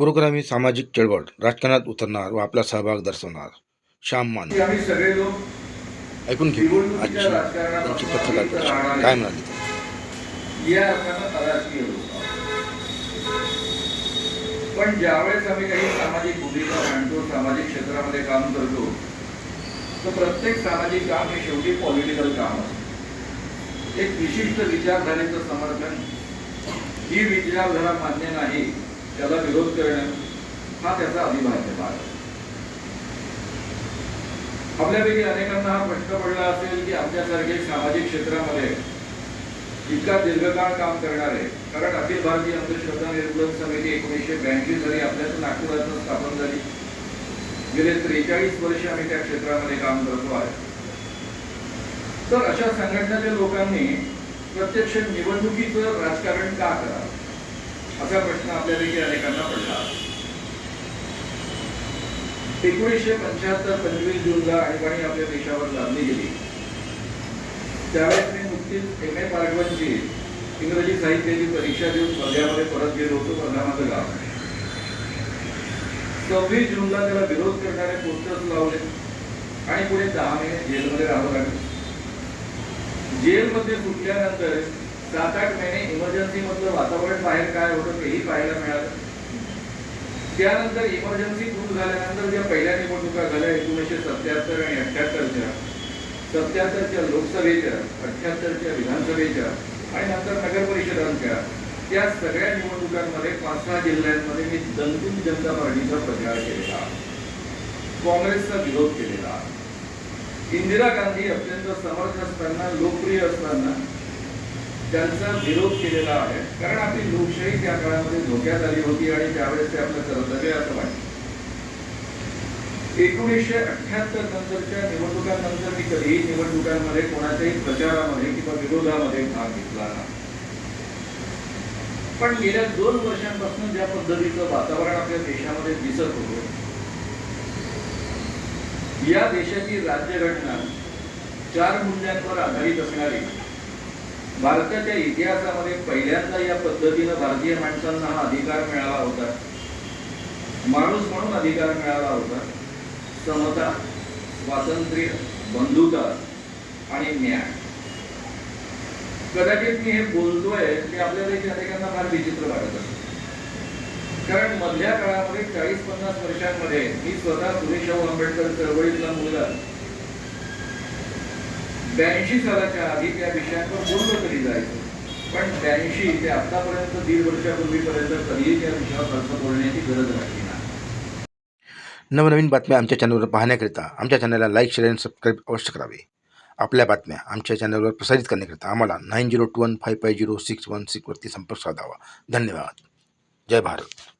पुरोगामी सामाजिक चळवळ राजकारणात उतरणार व आपला सहभाग दर्शवणार. श्याम मान. ऐकून घेऊ आजची त्यांची पत्रकार काय म्हणाली. पण ज्यावेळेस आम्ही काही सामाजिक भूमिका मांडतो सामाजिक क्षेत्रामध्ये काम करतो तर प्रत्येक सामाजिक काम हे शेवटी पॉलिटिकल काम असतं. एक विशिष्ट विचारधारेचं समर्थन ही विचारधारा मान्य नाही. त्याला विरोध करणं हा त्याचा अविभाज्य भाग आहे. आपल्यापैकी अनेकांना हा प्रश्न पडला असेल की आमच्यासारखे सामाजिक क्षेत्रामध्ये इतका दीर्घकाळ काम करणारे कारण अखिल भारतीय अंधश्रद्धा निर्मूलन समिती एकोणीसशे ब्याऐंशी साली आपल्याच नागपुरातून स्थापन झाली. गेले त्रेचाळीस वर्ष आम्ही त्या क्षेत्रामध्ये काम करतो आहे. तर अशा संघटनेच्या लोकांनी प्रत्यक्ष निवडणुकीचं राजकारण का करावं? असा प्रश्न आपल्यापैकी अनेकांना पडला. एकोणीसशे पंच्याहत्तर पंचवीस जूनला आणीबाणी आपल्या देशावर लादली गेली. त्यावेळेस मी नुकतीच एम ए पार्गवनची इंग्रजी साहित्याची परीक्षा देऊन वर्ध्यामध्ये परत गेलो होतो वर्धा माझं गाव. सव्वीस जूनला त्याला विरोध करणारे पोस्टर्स लावले आणि पुढे दहा महिने जेलमध्ये राहावं लागलं. जेलमध्ये सुटल्यानंतर सात आठ महिने इमर्जन्सी मधलं वातावरण बाहेर काय होतं तेही पाहायला मिळालं. त्यानंतर इमर्जन्सी सुरू झाल्यानंतर ज्या पहिल्या निवडणुका झाल्या एकोणीसशे सत्याहत्तर आणि अठ्ठ्याहत्तरच्या सत्याहत्तरच्या लोकसभेच्या अठ्ठ्याहत्तरच्या विधानसभेच्या आणि नंतर नगर परिषदांच्या त्या सगळ्या निवडणुकांमध्ये पाच सहा जिल्ह्यांमध्ये मी दंगून जनता पार्टीचा प्रचार केलेला. काँग्रेसचा विरोध केलेला. इंदिरा गांधी अत्यंत समर्थ असताना लोकप्रिय असताना त्यांचा विरोध केलेला आहे. कारण आपली लोकशाही त्या काळामध्ये धोक्यात आली होती आणि त्यावेळेस ते आपलं कर्तव्य असं वाटतं एकोणीसशे अठ्ठ्याहत्तर नंतरच्या निवडणुकांनंतर मी कधीही निवडणुकांमध्ये कोणाच्याही प्रचारामध्ये किंवा विरोधामध्ये भाग घेतला नाही. पण गेल्या दोन वर्षांपासून ज्या पद्धतीचं वातावरण आपल्या देशामध्ये दिसत होतं या देशाची राज्यघटना चार मूल्यांवर आधारित असणारी भारताच्या इतिहासामध्ये पहिल्यांदा या पद्धतीनं भारतीय माणसांना हा अधिकार मिळाला होता. माणूस म्हणून अधिकार मिळाला होता. समता स्वातंत्र्य बंधुता आणि न्याय. कदाचित मी हे बोलतोय ते आपल्याला अनेकांना फार विचित्र वाटत कारण मधल्या काळामध्ये चाळीस पन्नास वर्षांमध्ये मी स्वतः सुरेशभाऊ आंबेडकर चळवळीतला मुलगा ब्याऐंशी सालाच्या आधी त्या विषयांवर बोललो तरी जायचं. पण ब्याऐंशी ते आतापर्यंत दीड वर्षापूर्वीपर्यंत कधीही त्या विषयावर फारसं बोलण्याची गरज राहिली नाही. नवनवीन बातम्या आमच्या चॅनलवर पाहण्याकरिता आमच्या चॅनलला लाईक शेअर आणि सबस्क्राईब अवश्य करावे. आपल्या बातम्या आमच्या चॅनलवर प्रसारित करण्याकरिता आम्हाला nine zero two one five five zero six one सिक्सवरती संपर्क साधावा. धन्यवाद. जय भारत.